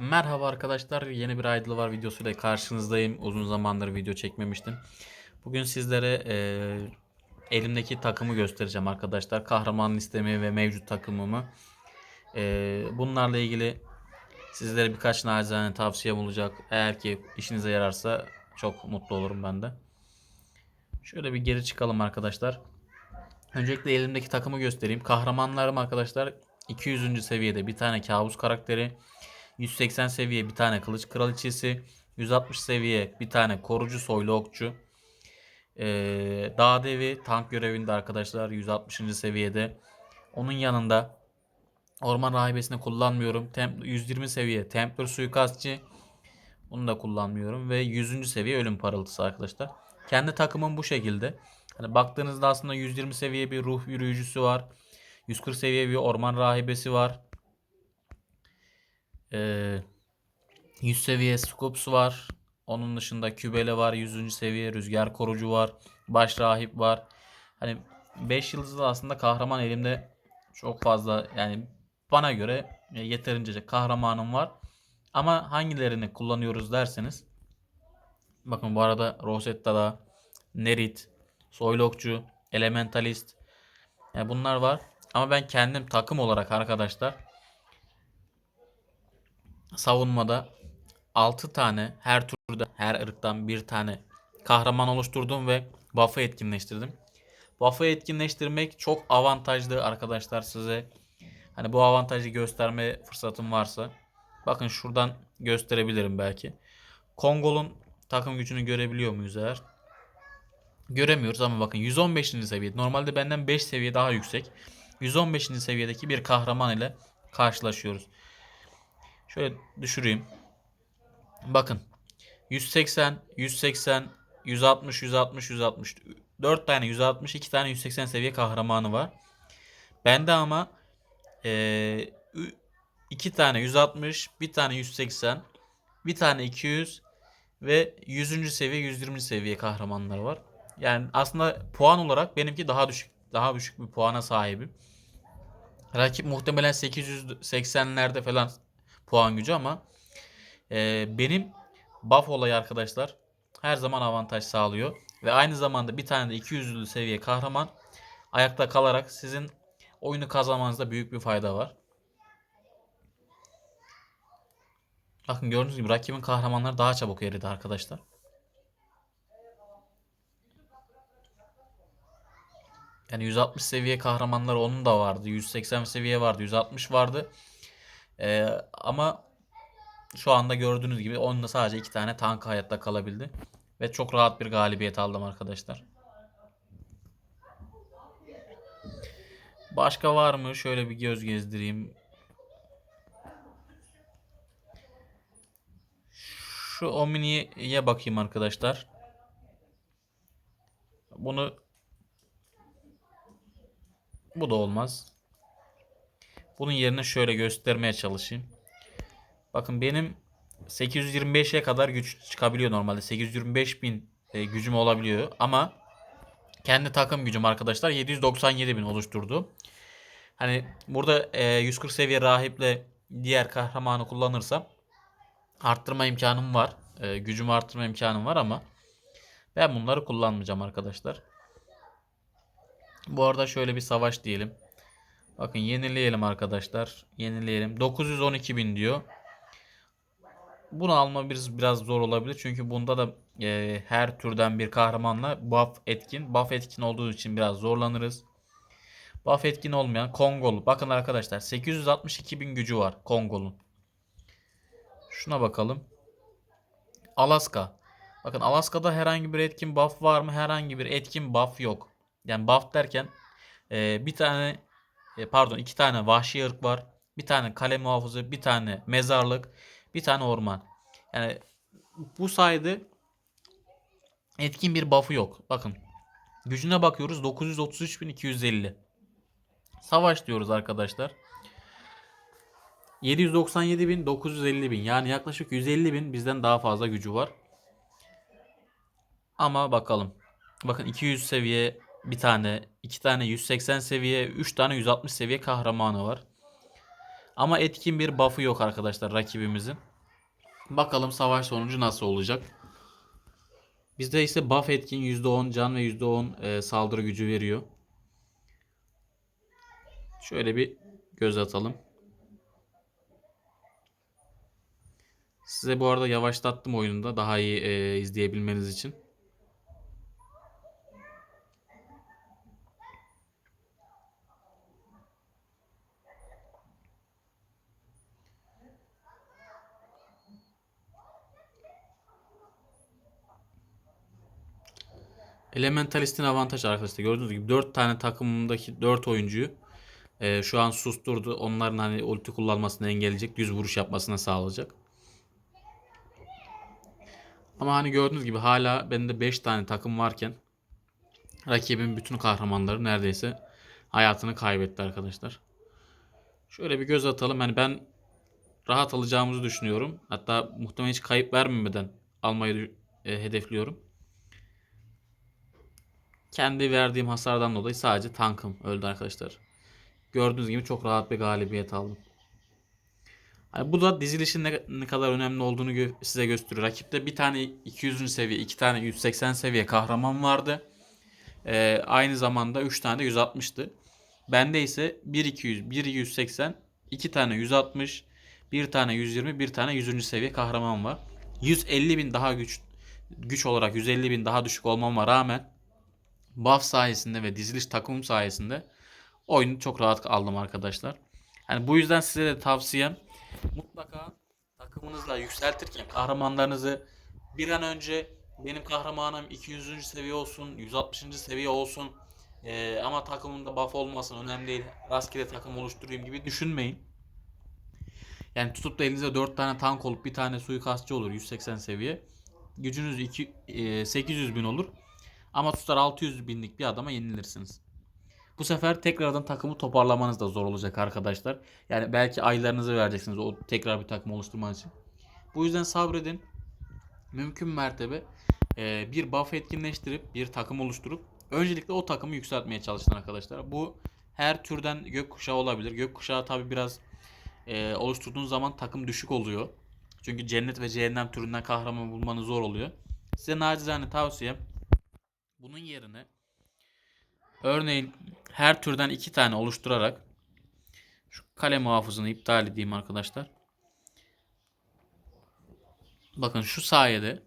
Merhaba arkadaşlar, yeni bir Idle var videosuyla karşınızdayım. Uzun zamandır video çekmemiştim. Bugün sizlere eee, elimdeki takımı göstereceğim arkadaşlar. Kahraman listemi ve mevcut takımımı. Eee, bunlarla ilgili sizlere birkaç nacizane tavsiye olacak. Eğer ki işinize yararsa çok mutlu olurum ben de. Şöyle bir geri çıkalım arkadaşlar. Öncelikle elimdeki takımı göstereyim. Kahramanlarım arkadaşlar 200. seviyede bir tane kabus karakteri. 180 seviye bir tane kılıç kraliçesi. 160 seviye bir tane korucu soylu okçu. Ee, dağ devi tank görevinde arkadaşlar 160. seviyede. Onun yanında orman rahibesini kullanmıyorum. Tem 120 seviye Templar suikastçı. Bunu da kullanmıyorum ve 100. seviye ölüm parıltısı arkadaşlar. Kendi takımım bu şekilde. Hani baktığınızda aslında 120 seviye bir ruh yürüyücüsü var. 140 seviye bir orman rahibesi var. Ee, 100 seviye Scoops var. Onun dışında Kübele var. 100. seviye Rüzgar Korucu var. Baş Rahip var. Hani 5 yıldızlı aslında kahraman elimde çok fazla yani bana göre yeterince kahramanım var. Ama hangilerini kullanıyoruz derseniz bakın bu arada Rosetta'da Nerit, Soylu Okçu, Elementalist yani bunlar var. Ama ben kendim takım olarak arkadaşlar savunmada 6 tane her turda her ırktan bir tane kahraman oluşturdum ve buff'ı etkinleştirdim. Buff'ı etkinleştirmek çok avantajlı arkadaşlar size. Hani bu avantajı gösterme fırsatım varsa. Bakın şuradan gösterebilirim belki. Kongol'un takım gücünü görebiliyor muyuz eğer? Göremiyoruz ama bakın 115. seviye. Normalde benden 5 seviye daha yüksek. 115. seviyedeki bir kahraman ile karşılaşıyoruz. Şöyle düşüreyim. Bakın. 180, 180, 160, 160, 160. 4 tane 160, 2 tane 180 seviye kahramanı var. Bende ama 2 tane 160, bir tane 180, bir tane 200 ve 100. seviye 120. seviye kahramanlar var. Yani aslında puan olarak benimki daha düşük daha düşük bir puana sahibim. Rakip muhtemelen 880'lerde falan puan gücü ama e, benim buff olayı arkadaşlar her zaman avantaj sağlıyor. Ve aynı zamanda bir tane de 200'lü seviye kahraman ayakta kalarak sizin oyunu kazanmanızda büyük bir fayda var. Bakın gördüğünüz gibi rakibin kahramanları daha çabuk eridi arkadaşlar. Yani 160 seviye kahramanları onun da vardı. 180 seviye vardı. 160 vardı. Ee, ama şu anda gördüğünüz gibi onunla sadece iki tane tank hayatta kalabildi. Ve çok rahat bir galibiyet aldım arkadaşlar. Başka var mı? Şöyle bir göz gezdireyim. Şu Omni'ye bakayım arkadaşlar. Bunu bu da olmaz. Bunun yerine şöyle göstermeye çalışayım. Bakın benim 825'e kadar güç çıkabiliyor normalde. 825 bin e, gücüm olabiliyor. Ama kendi takım gücüm arkadaşlar 797 bin oluşturdu. Hani burada e, 140 seviye rahiple diğer kahramanı kullanırsam arttırma imkanım var. E, gücümü arttırma imkanım var ama ben bunları kullanmayacağım arkadaşlar. Bu arada şöyle bir savaş diyelim. Bakın yenileyelim arkadaşlar. Yenileyelim. 912 bin diyor. Bunu alma biraz, biraz zor olabilir. Çünkü bunda da e, her türden bir kahramanla buff etkin. Buff etkin olduğu için biraz zorlanırız. Buff etkin olmayan Kongolu. Bakın arkadaşlar 862 bin gücü var Kongol'un. Şuna bakalım. Alaska. Bakın Alaska'da herhangi bir etkin buff var mı? Herhangi bir etkin buff yok. Yani buff derken e, bir tane e, pardon iki tane vahşi ırk var. Bir tane kale muhafızı, bir tane mezarlık, bir tane orman. Yani bu sayede etkin bir buff'ı yok. Bakın. Gücüne bakıyoruz 933.250. Savaş diyoruz arkadaşlar. 797.000 950.000 yani yaklaşık 150.000 bizden daha fazla gücü var. Ama bakalım. Bakın 200 seviye bir tane, iki tane 180 seviye, 3 tane 160 seviye kahramanı var. Ama etkin bir buff'ı yok arkadaşlar rakibimizin. Bakalım savaş sonucu nasıl olacak. Bizde ise buff etkin %10 can ve %10 e, saldırı gücü veriyor. Şöyle bir göz atalım. Size bu arada yavaşlattım oyunda daha iyi e, izleyebilmeniz için. Elementalist'in avantajı arkadaşlar gördüğünüz gibi 4 tane takımımdaki 4 oyuncuyu e, şu an susturdu. Onların hani ulti kullanmasını engelleyecek, düz vuruş yapmasına sağlayacak. Ama hani gördüğünüz gibi hala bende 5 tane takım varken rakibin bütün kahramanları neredeyse hayatını kaybetti arkadaşlar. Şöyle bir göz atalım. Yani ben rahat alacağımızı düşünüyorum. Hatta muhtemelen hiç kayıp vermemeden almayı e, hedefliyorum. Kendi verdiğim hasardan dolayı sadece tankım öldü arkadaşlar. Gördüğünüz gibi çok rahat bir galibiyet aldım. Yani bu da dizilişin ne, ne kadar önemli olduğunu gö- size gösteriyor. Rakipte bir tane 200. seviye, iki tane 180 seviye kahraman vardı. Ee, aynı zamanda 3 tane de 160'tı. Bende ise 1 200, 1 180, 2 tane 160, 1 tane 120, 1 tane 100. seviye kahraman var. 150 bin daha güç güç olarak 150 bin daha düşük olmama rağmen buff sayesinde ve diziliş takımım sayesinde oyunu çok rahat aldım arkadaşlar. Yani bu yüzden size de tavsiyem mutlaka takımınızla yükseltirken kahramanlarınızı bir an önce benim kahramanım 200. seviye olsun, 160. seviye olsun ee, ama takımımda buff olmasın önemli değil. Rastgele takım oluşturayım gibi düşünmeyin. Yani tutup da elinizde 4 tane tank olup bir tane suikastçı olur 180 seviye. Gücünüz 2, e, 800 bin olur. Ama tutar 600 binlik bir adama yenilirsiniz. Bu sefer tekrardan takımı toparlamanız da zor olacak arkadaşlar. Yani belki aylarınızı vereceksiniz o tekrar bir takım oluşturmanız için. Bu yüzden sabredin. Mümkün mertebe e, bir buff etkinleştirip bir takım oluşturup öncelikle o takımı yükseltmeye çalışın arkadaşlar. Bu her türden gökkuşağı olabilir. Gökkuşağı tabi biraz e, oluşturduğunuz zaman takım düşük oluyor. Çünkü cennet ve cehennem türünden kahraman bulmanız zor oluyor. Size nacizane tavsiyem bunun yerine örneğin her türden iki tane oluşturarak şu kale muhafızını iptal edeyim arkadaşlar. Bakın şu sayede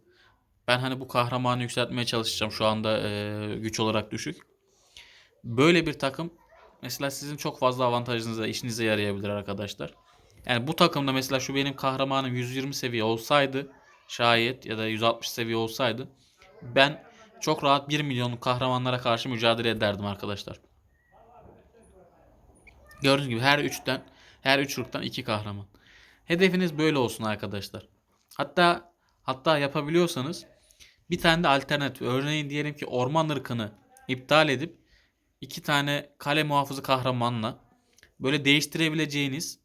ben hani bu kahramanı yükseltmeye çalışacağım. Şu anda e, güç olarak düşük. Böyle bir takım mesela sizin çok fazla avantajınıza, işinize yarayabilir arkadaşlar. Yani bu takımda mesela şu benim kahramanım 120 seviye olsaydı şayet ya da 160 seviye olsaydı ben çok rahat 1 milyonluk kahramanlara karşı mücadele ederdim arkadaşlar. Gördüğünüz gibi her üçten her üç ırktan iki kahraman. Hedefiniz böyle olsun arkadaşlar. Hatta hatta yapabiliyorsanız bir tane de alternatif. Örneğin diyelim ki orman ırkını iptal edip iki tane kale muhafızı kahramanla böyle değiştirebileceğiniz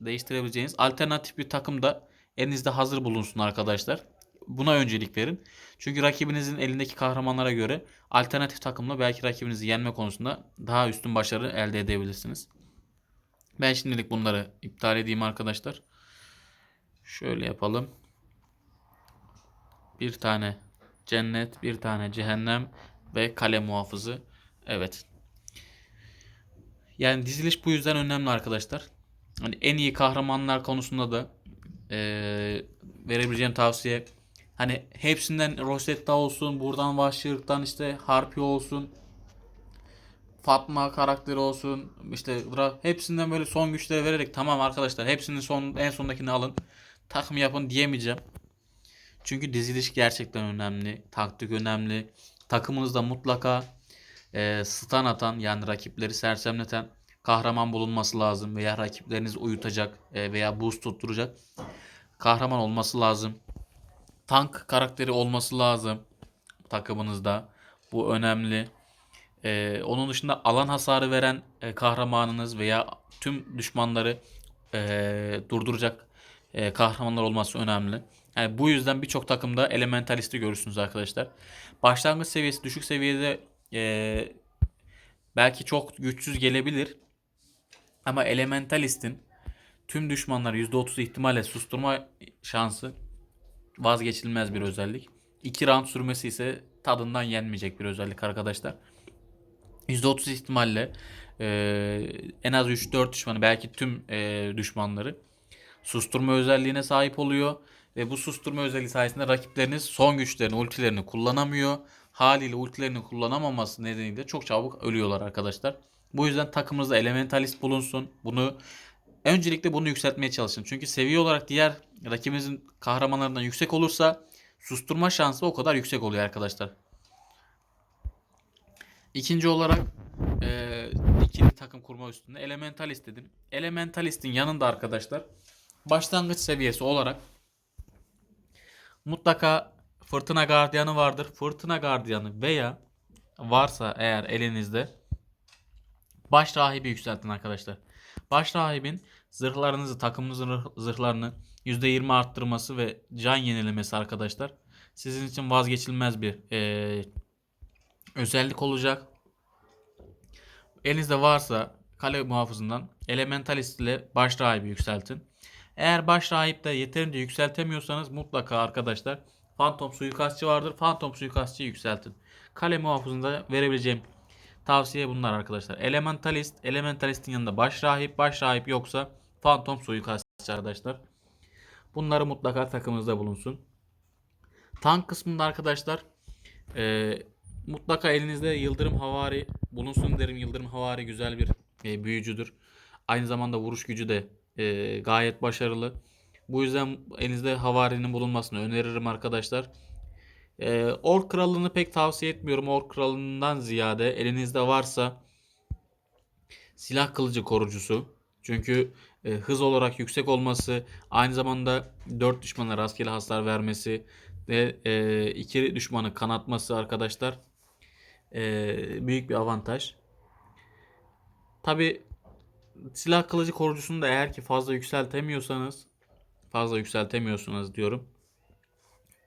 değiştirebileceğiniz alternatif bir takım da elinizde hazır bulunsun arkadaşlar. Buna öncelik verin. Çünkü rakibinizin elindeki kahramanlara göre alternatif takımla belki rakibinizi yenme konusunda daha üstün başarı elde edebilirsiniz. Ben şimdilik bunları iptal edeyim arkadaşlar. Şöyle yapalım. Bir tane cennet, bir tane cehennem ve kale muhafızı. Evet. Yani diziliş bu yüzden önemli arkadaşlar. Hani en iyi kahramanlar konusunda da eee verebileceğim tavsiye hani hepsinden Rosetta olsun, buradan Vahşi Irk'tan işte Harpy olsun, Fatma karakteri olsun, işte hepsinden böyle son güçleri vererek tamam arkadaşlar hepsinin son en sondakini alın. Takım yapın diyemeyeceğim. Çünkü diziliş gerçekten önemli. Taktik önemli. Takımınızda mutlaka e, stun atan yani rakipleri sersemleten kahraman bulunması lazım veya rakiplerinizi uyutacak e, veya boost tutturacak kahraman olması lazım. Tank karakteri olması lazım takımınızda. Bu önemli. E, onun dışında alan hasarı veren e, kahramanınız veya tüm düşmanları e, durduracak e, kahramanlar olması önemli. Yani bu yüzden birçok takımda elementalisti görürsünüz arkadaşlar. Başlangıç seviyesi düşük seviyede e, belki çok güçsüz gelebilir. Ama elementalistin tüm düşmanları %30 ihtimalle susturma şansı vazgeçilmez bir özellik. 2 round sürmesi ise tadından yenmeyecek bir özellik arkadaşlar. %30 ihtimalle e, en az 3-4 düşmanı belki tüm e, düşmanları susturma özelliğine sahip oluyor. Ve bu susturma özelliği sayesinde rakipleriniz son güçlerini, ultilerini kullanamıyor. Haliyle ultilerini kullanamaması nedeniyle çok çabuk ölüyorlar arkadaşlar. Bu yüzden takımınızda elementalist bulunsun. Bunu öncelikle bunu yükseltmeye çalışın. Çünkü seviye olarak diğer rakibinizin kahramanlarından yüksek olursa susturma şansı o kadar yüksek oluyor arkadaşlar. İkinci olarak e, ikili takım kurma üstünde Elementalist dedim. Elementalist'in yanında arkadaşlar başlangıç seviyesi olarak mutlaka Fırtına Gardiyanı vardır. Fırtına Gardiyanı veya varsa eğer elinizde baş rahibi yükseltin arkadaşlar. Baş rahibin zırhlarınızı, takımınızın zırhlarını %20 arttırması ve can yenilemesi arkadaşlar. Sizin için vazgeçilmez bir eee, özellik olacak. Elinizde varsa kale muhafızından elementalist ile baş rahibi yükseltin. Eğer baş rahip de yeterince yükseltemiyorsanız mutlaka arkadaşlar Phantom suikastçı vardır. Phantom suikastçıyı yükseltin. Kale muhafızında verebileceğim tavsiye bunlar arkadaşlar. Elementalist, elementalistin yanında baş rahip, baş rahip yoksa Phantom suikastçı arkadaşlar. Bunları mutlaka takımınızda bulunsun. Tank kısmında arkadaşlar e, mutlaka elinizde Yıldırım Havari bulunsun derim. Yıldırım Havari güzel bir e, büyücüdür. Aynı zamanda vuruş gücü de e, gayet başarılı. Bu yüzden elinizde Havari'nin bulunmasını öneririm arkadaşlar. E, Ork Kralı'nı pek tavsiye etmiyorum. Ork Kralı'ndan ziyade elinizde varsa silah kılıcı korucusu. Çünkü e, hız olarak yüksek olması, aynı zamanda 4 düşmana rastgele hasar vermesi ve e, iki düşmanı kanatması arkadaşlar e, büyük bir avantaj. Tabi silah kılıcı korucusunu da eğer ki fazla yükseltemiyorsanız fazla yükseltemiyorsunuz diyorum.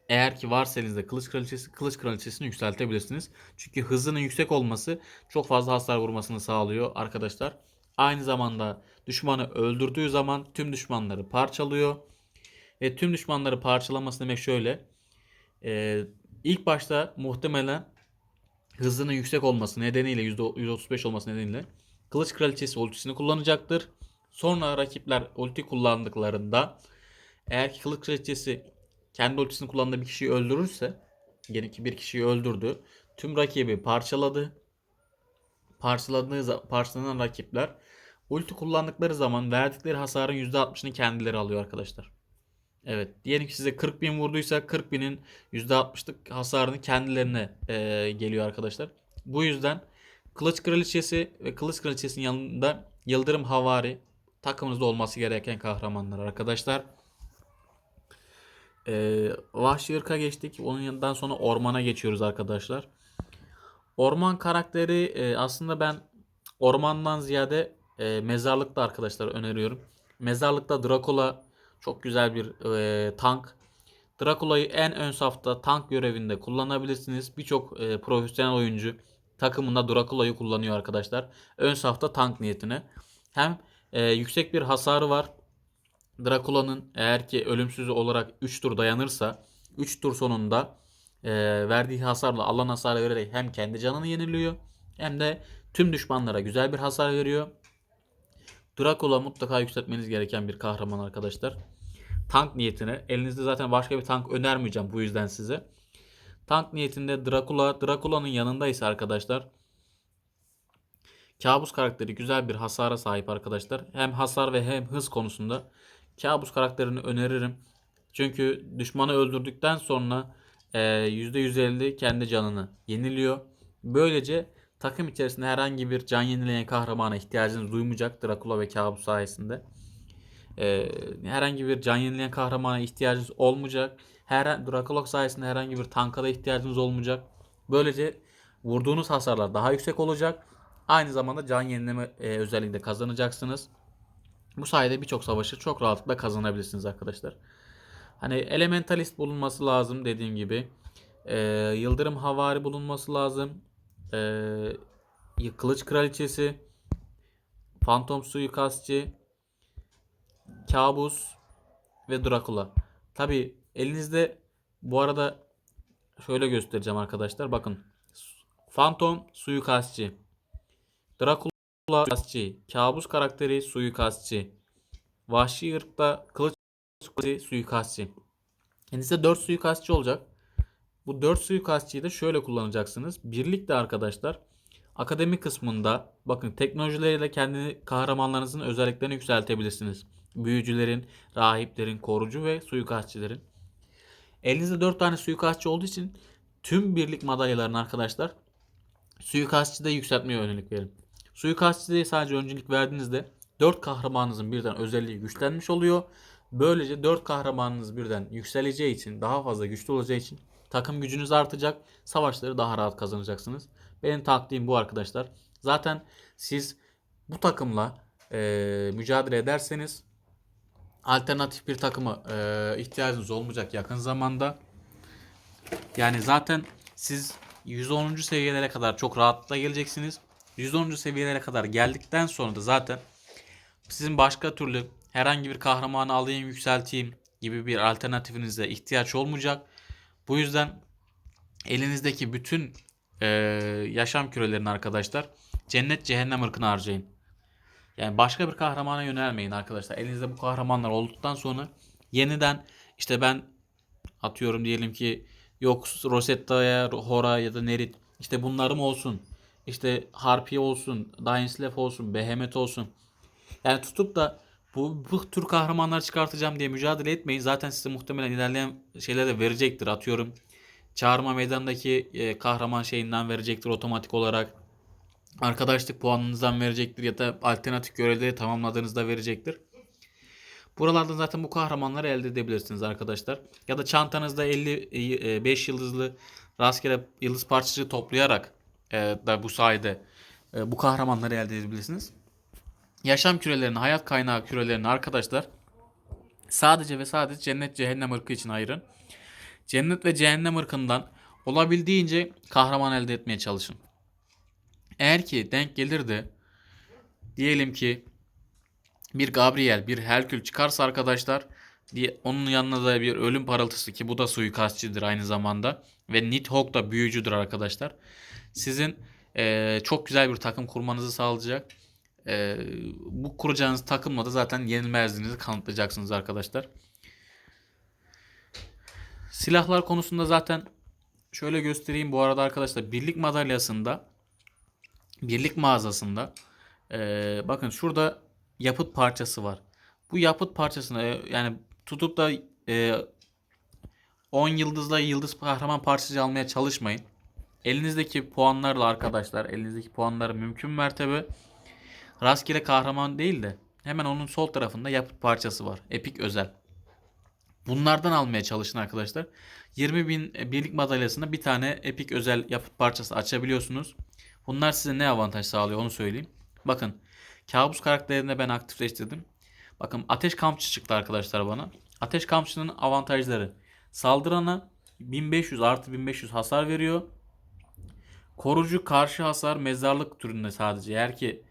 Eğer ki varsa elinizde kılıç kraliçesi, kılıç kraliçesini yükseltebilirsiniz. Çünkü hızının yüksek olması çok fazla hasar vurmasını sağlıyor arkadaşlar. Aynı zamanda düşmanı öldürdüğü zaman tüm düşmanları parçalıyor. Ve tüm düşmanları parçalaması demek şöyle. Ee, ilk başta muhtemelen hızının yüksek olması nedeniyle %135 olması nedeniyle Kılıç Kraliçesi ultisini kullanacaktır. Sonra rakipler ulti kullandıklarında eğer ki Kılıç Kraliçesi kendi ultisini kullandığı bir kişiyi öldürürse yeni ki bir kişiyi öldürdü. Tüm rakibi parçaladı. Parçaladığı parçalanan rakipler ulti kullandıkları zaman verdikleri hasarın %60'ını kendileri alıyor arkadaşlar. Evet. Diyelim ki size 40 bin vurduysa 40 binin %60'lık hasarını kendilerine eee, geliyor arkadaşlar. Bu yüzden Kılıç Kraliçesi ve Kılıç Kraliçesi'nin yanında Yıldırım Havari takımınızda olması gereken kahramanlar arkadaşlar. Ee, Vahşi Irk'a geçtik. Onun yanından sonra Orman'a geçiyoruz arkadaşlar. Orman karakteri e, aslında ben ormandan ziyade e, mezarlıkta arkadaşlar öneriyorum. Mezarlıkta Dracula çok güzel bir e, tank. Dracula'yı en ön safta tank görevinde kullanabilirsiniz. Birçok e, profesyonel oyuncu takımında Dracula'yı kullanıyor arkadaşlar. Ön safta tank niyetine. Hem e, yüksek bir hasarı var. Dracula'nın eğer ki ölümsüz olarak 3 tur dayanırsa 3 tur sonunda e, verdiği hasarla alan hasarı vererek hem kendi canını yeniliyor hem de tüm düşmanlara güzel bir hasar veriyor. Dracula mutlaka yükseltmeniz gereken bir kahraman arkadaşlar. Tank niyetine. Elinizde zaten başka bir tank önermeyeceğim bu yüzden size. Tank niyetinde Dracula, Dracula'nın yanındaysa arkadaşlar Kabus karakteri güzel bir hasara sahip arkadaşlar. Hem hasar ve hem hız konusunda Kabus karakterini öneririm. Çünkü düşmanı öldürdükten sonra e, %150 kendi canını yeniliyor. Böylece takım içerisinde herhangi bir can yenileyen kahramana ihtiyacınız duymayacak Dracula ve Kabus sayesinde. E, herhangi bir can yenileyen kahramana ihtiyacınız olmayacak. Her Dracula sayesinde herhangi bir tanka da ihtiyacınız olmayacak. Böylece vurduğunuz hasarlar daha yüksek olacak. Aynı zamanda can yenileme e, özelliği de kazanacaksınız. Bu sayede birçok savaşı çok rahatlıkla kazanabilirsiniz arkadaşlar. Hani elementalist bulunması lazım dediğim gibi. Ee, Yıldırım Havari bulunması lazım. Ee, Kılıç Kraliçesi. Phantom Suikastçı. Kabus ve Dracula. Tabi Elinizde bu arada şöyle göstereceğim arkadaşlar. Bakın. Phantom suikastçı. Dracula suikastçı. Kabus karakteri suikastçı. Vahşi ırkta kılıç suikastçı. Elinizde 4 suikastçı olacak. Bu 4 suikastçıyı da şöyle kullanacaksınız. Birlikte arkadaşlar akademi kısmında bakın teknolojileriyle kendi kahramanlarınızın özelliklerini yükseltebilirsiniz. Büyücülerin, rahiplerin, korucu ve suikastçilerin. Elinizde 4 tane suikastçı olduğu için tüm birlik madalyalarını arkadaşlar suikastçıda yükseltmeye yönelik verin. Suikastçıda sadece öncelik verdiğinizde 4 kahramanınızın birden özelliği güçlenmiş oluyor. Böylece 4 kahramanınız birden yükseleceği için, daha fazla güçlü olacağı için takım gücünüz artacak. Savaşları daha rahat kazanacaksınız. Benim taktiğim bu arkadaşlar. Zaten siz bu takımla e, mücadele ederseniz alternatif bir takıma e, ihtiyacınız olmayacak yakın zamanda. Yani zaten siz 110. seviyelere kadar çok rahatlıkla geleceksiniz. 110. seviyelere kadar geldikten sonra da zaten sizin başka türlü herhangi bir kahramanı alayım yükselteyim gibi bir alternatifinize ihtiyaç olmayacak. Bu yüzden elinizdeki bütün e, yaşam kürelerini arkadaşlar cennet cehennem ırkına harcayın. Yani başka bir kahramana yönelmeyin arkadaşlar. Elinizde bu kahramanlar olduktan sonra yeniden işte ben atıyorum diyelim ki yok Rosetta'ya, Hora ya da Nerit işte bunlarım olsun. İşte Harpy olsun, Dainslev olsun, Behemoth olsun. Yani tutup da bu, bu tür kahramanlar çıkartacağım diye mücadele etmeyin. Zaten size muhtemelen ilerleyen şeyler de verecektir. Atıyorum çağırma meydandaki e, kahraman şeyinden verecektir otomatik olarak. Arkadaşlık puanınızdan verecektir ya da alternatif görevleri tamamladığınızda verecektir. Buralardan zaten bu kahramanları elde edebilirsiniz arkadaşlar. Ya da çantanızda 55 yıldızlı rastgele yıldız parçacığı toplayarak e, da bu sayede e, bu kahramanları elde edebilirsiniz. Yaşam kürelerini, hayat kaynağı kürelerini arkadaşlar sadece ve sadece cennet cehennem ırkı için ayırın. Cennet ve cehennem ırkından olabildiğince kahraman elde etmeye çalışın. Eğer ki denk gelir de diyelim ki bir Gabriel, bir Herkül çıkarsa arkadaşlar diye onun yanına da bir ölüm parıltısı ki bu da suikastçıdır aynı zamanda ve Nidhogg da büyücüdür arkadaşlar. Sizin eee, çok güzel bir takım kurmanızı sağlayacak. Eee, bu kuracağınız takımla da zaten yenilmezliğinizi kanıtlayacaksınız arkadaşlar. Silahlar konusunda zaten şöyle göstereyim bu arada arkadaşlar. Birlik madalyasında birlik mağazasında eee, bakın şurada yapıt parçası var. Bu yapıt parçasını e, yani tutup da e, 10 yıldızla yıldız kahraman parçası almaya çalışmayın. Elinizdeki puanlarla arkadaşlar, elinizdeki puanları mümkün mertebe rastgele kahraman değil de hemen onun sol tarafında yapıt parçası var. Epik özel. Bunlardan almaya çalışın arkadaşlar. 20 bin birlik madalyasında bir tane epik özel yapıt parçası açabiliyorsunuz. Bunlar size ne avantaj sağlıyor onu söyleyeyim. Bakın kabus karakterini ben aktifleştirdim. Bakın ateş kampçı çıktı arkadaşlar bana. Ateş kampçının avantajları. Saldırana 1500 artı 1500 hasar veriyor. Korucu karşı hasar mezarlık türünde sadece. Eğer ki e,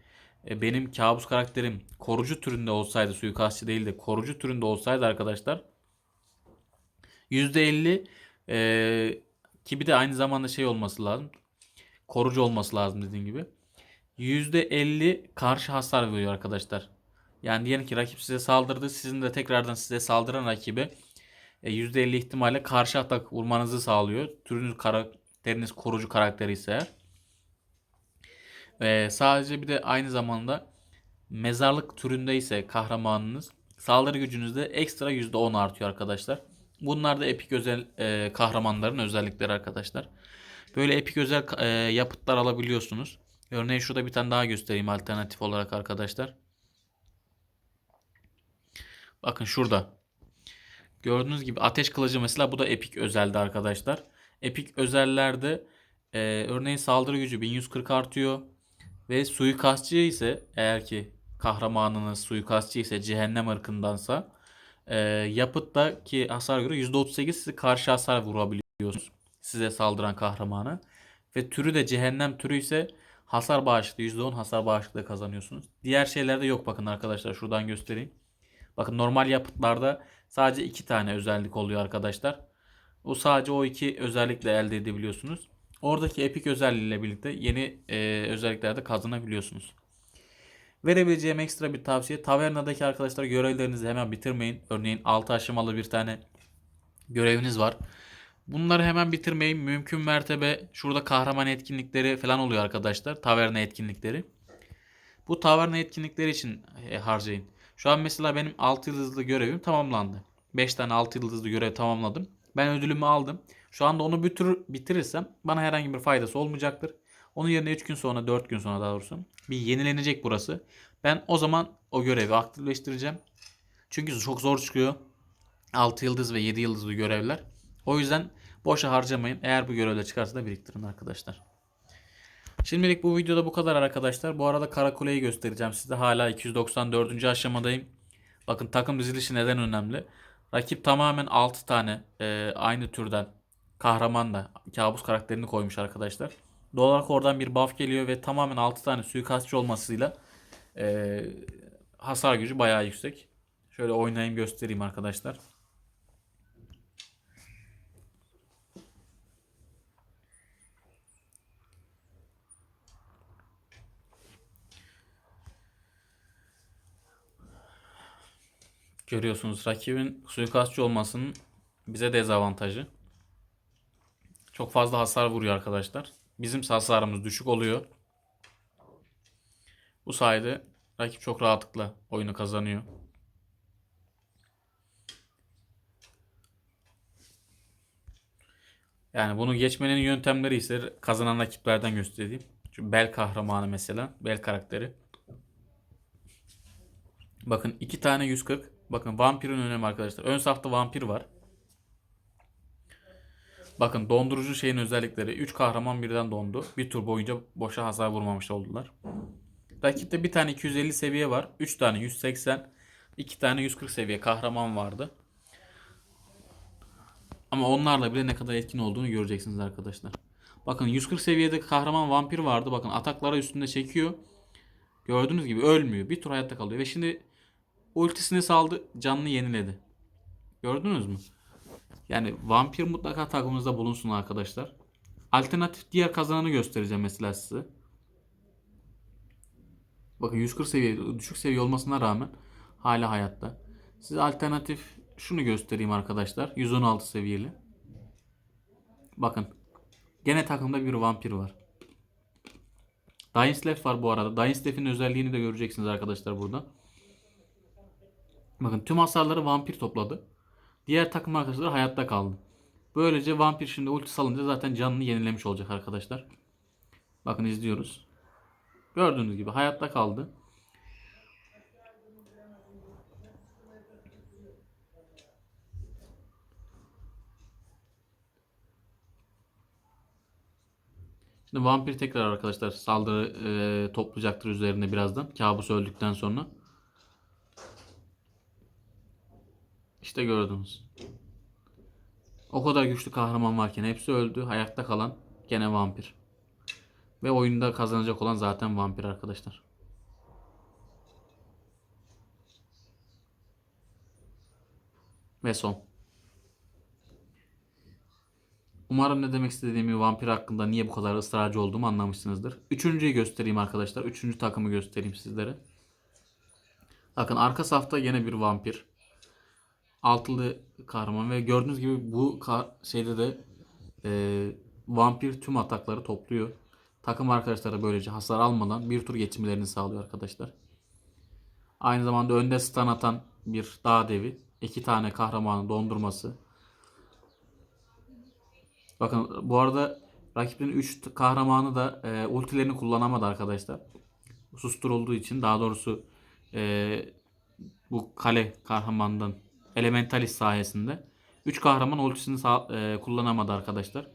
benim kabus karakterim korucu türünde olsaydı suikastçı değil de korucu türünde olsaydı arkadaşlar %50 e, ki bir de aynı zamanda şey olması lazım. Korucu olması lazım dediğim gibi. %50 karşı hasar veriyor arkadaşlar. Yani diyelim ki rakip size saldırdı. Sizin de tekrardan size saldıran rakibe e, %50 ihtimalle karşı atak vurmanızı sağlıyor. Türünüz karakteriniz korucu karakteri ise eğer. Ve sadece bir de aynı zamanda mezarlık türünde ise kahramanınız saldırı gücünüzde ekstra %10 artıyor arkadaşlar. Bunlar da epik özel e, kahramanların özellikleri arkadaşlar. Böyle epik özel e, yapıtlar alabiliyorsunuz. Örneğin şurada bir tane daha göstereyim alternatif olarak arkadaşlar. Bakın şurada. Gördüğünüz gibi ateş kılıcı mesela bu da epik özelde arkadaşlar. Epik özellerde e, örneğin saldırı gücü 1140 artıyor. Ve suikastçı ise eğer ki kahramanınız suikastçı ise cehennem ırkındansa e, yapıttaki hasar göre %38 size karşı hasar vurabiliyorsunuz. Size saldıran kahramanı. Ve türü de cehennem türü ise hasar bağışıklığı %10 hasar bağışıklığı kazanıyorsunuz. Diğer şeylerde yok bakın arkadaşlar şuradan göstereyim. Bakın normal yapıtlarda sadece iki tane özellik oluyor arkadaşlar. O sadece o iki özellikle elde edebiliyorsunuz. Oradaki epik özelliğiyle birlikte yeni e, özellikler de kazanabiliyorsunuz. Verebileceğim ekstra bir tavsiye tavernadaki arkadaşlar görevlerinizi hemen bitirmeyin. Örneğin 6 aşamalı bir tane göreviniz var. Bunları hemen bitirmeyin. Mümkün mertebe şurada kahraman etkinlikleri falan oluyor arkadaşlar. Taverna etkinlikleri. Bu taverna etkinlikleri için e, harcayın. Şu an mesela benim 6 yıldızlı görevim tamamlandı. 5 tane 6 yıldızlı görev tamamladım. Ben ödülümü aldım. Şu anda onu bitir, bitirirsem bana herhangi bir faydası olmayacaktır. Onun yerine 3 gün sonra 4 gün sonra daha doğrusu bir yenilenecek burası. Ben o zaman o görevi aktifleştireceğim. Çünkü çok zor çıkıyor. 6 yıldız ve 7 yıldızlı görevler. O yüzden boşa harcamayın. Eğer bu görevler çıkarsa da biriktirin arkadaşlar. Şimdilik bu videoda bu kadar arkadaşlar. Bu arada Karakule'yi göstereceğim size. Hala 294. aşamadayım. Bakın takım dizilişi neden önemli. Rakip tamamen 6 tane e, aynı türden kahraman da kabus karakterini koymuş arkadaşlar. Doğal olarak oradan bir buff geliyor ve tamamen 6 tane suikastçı olmasıyla e, hasar gücü bayağı yüksek. Şöyle oynayayım göstereyim arkadaşlar. Görüyorsunuz rakibin suikastçı olmasının bize dezavantajı. Çok fazla hasar vuruyor arkadaşlar. Bizim hasarımız düşük oluyor. Bu sayede rakip çok rahatlıkla oyunu kazanıyor. Yani bunu geçmenin yöntemleri ise kazanan rakiplerden göstereyim. Şu Bel kahramanı mesela. Bel karakteri. Bakın iki tane 140. Bakın vampirin önemi arkadaşlar. Ön safta vampir var. Bakın dondurucu şeyin özellikleri. 3 kahraman birden dondu. Bir tur boyunca boşa hasar vurmamış oldular. Rakipte bir tane 250 seviye var. 3 tane 180. 2 tane 140 seviye kahraman vardı. Ama onlarla bile ne kadar etkin olduğunu göreceksiniz arkadaşlar. Bakın 140 seviyede kahraman vampir vardı. Bakın ataklara üstünde çekiyor. Gördüğünüz gibi ölmüyor. Bir tur hayatta kalıyor. Ve şimdi ultisini saldı. Canını yeniledi. Gördünüz mü? Yani vampir mutlaka takımınızda bulunsun arkadaşlar. Alternatif diğer kazananı göstereceğim mesela size. Bakın 140 seviye düşük seviye olmasına rağmen hala hayatta. Size alternatif şunu göstereyim arkadaşlar. 116 seviyeli. Bakın. Gene takımda bir vampir var. Dainslev var bu arada. Dainslev'in özelliğini de göreceksiniz arkadaşlar burada. Bakın tüm hasarları vampir topladı. Diğer takım arkadaşları hayatta kaldı. Böylece vampir şimdi ulti salınca zaten canını yenilemiş olacak arkadaşlar. Bakın izliyoruz. Gördüğünüz gibi hayatta kaldı. Şimdi vampir tekrar arkadaşlar saldırı e, toplayacaktır üzerine birazdan. Kabus öldükten sonra. İşte gördünüz. O kadar güçlü kahraman varken hepsi öldü. Hayatta kalan gene vampir. Ve oyunda kazanacak olan zaten vampir arkadaşlar. Ve son. Umarım ne demek istediğimi vampir hakkında niye bu kadar ısrarcı olduğumu anlamışsınızdır. Üçüncüyü göstereyim arkadaşlar. Üçüncü takımı göstereyim sizlere. Bakın arka safta yine bir vampir. Altılı kahraman ve gördüğünüz gibi bu şeyde de e, vampir tüm atakları topluyor. Takım arkadaşları böylece hasar almadan bir tur geçmelerini sağlıyor arkadaşlar. Aynı zamanda önde stun atan bir dağ devi. iki tane kahramanın dondurması. Bakın bu arada rakibin 3 kahramanı da e, ultilerini kullanamadı arkadaşlar. Susturulduğu için daha doğrusu e, bu kale kahramandan Elementalis sayesinde 3 kahraman ultisini sağ, e, kullanamadı arkadaşlar.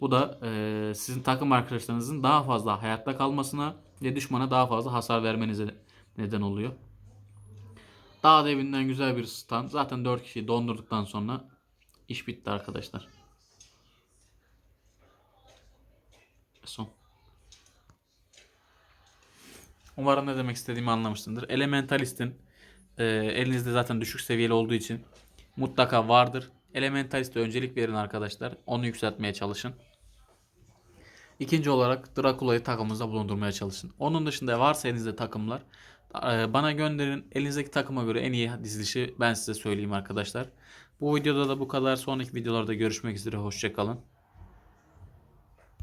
Bu da e, sizin takım arkadaşlarınızın daha fazla hayatta kalmasına ve düşmana daha fazla hasar vermenize neden oluyor. Dağ devinden güzel bir stun. Zaten 4 kişiyi dondurduktan sonra iş bitti arkadaşlar. Son. Umarım ne demek istediğimi anlamışsındır. Elementalist'in e, elinizde zaten düşük seviyeli olduğu için mutlaka vardır. Elementalist'e öncelik verin arkadaşlar. Onu yükseltmeye çalışın. İkinci olarak Drakula'yı takımınızda bulundurmaya çalışın. Onun dışında varsa elinizde takımlar e, bana gönderin. Elinizdeki takıma göre en iyi dizilişi ben size söyleyeyim arkadaşlar. Bu videoda da bu kadar. Sonraki videolarda görüşmek üzere. Hoşçakalın.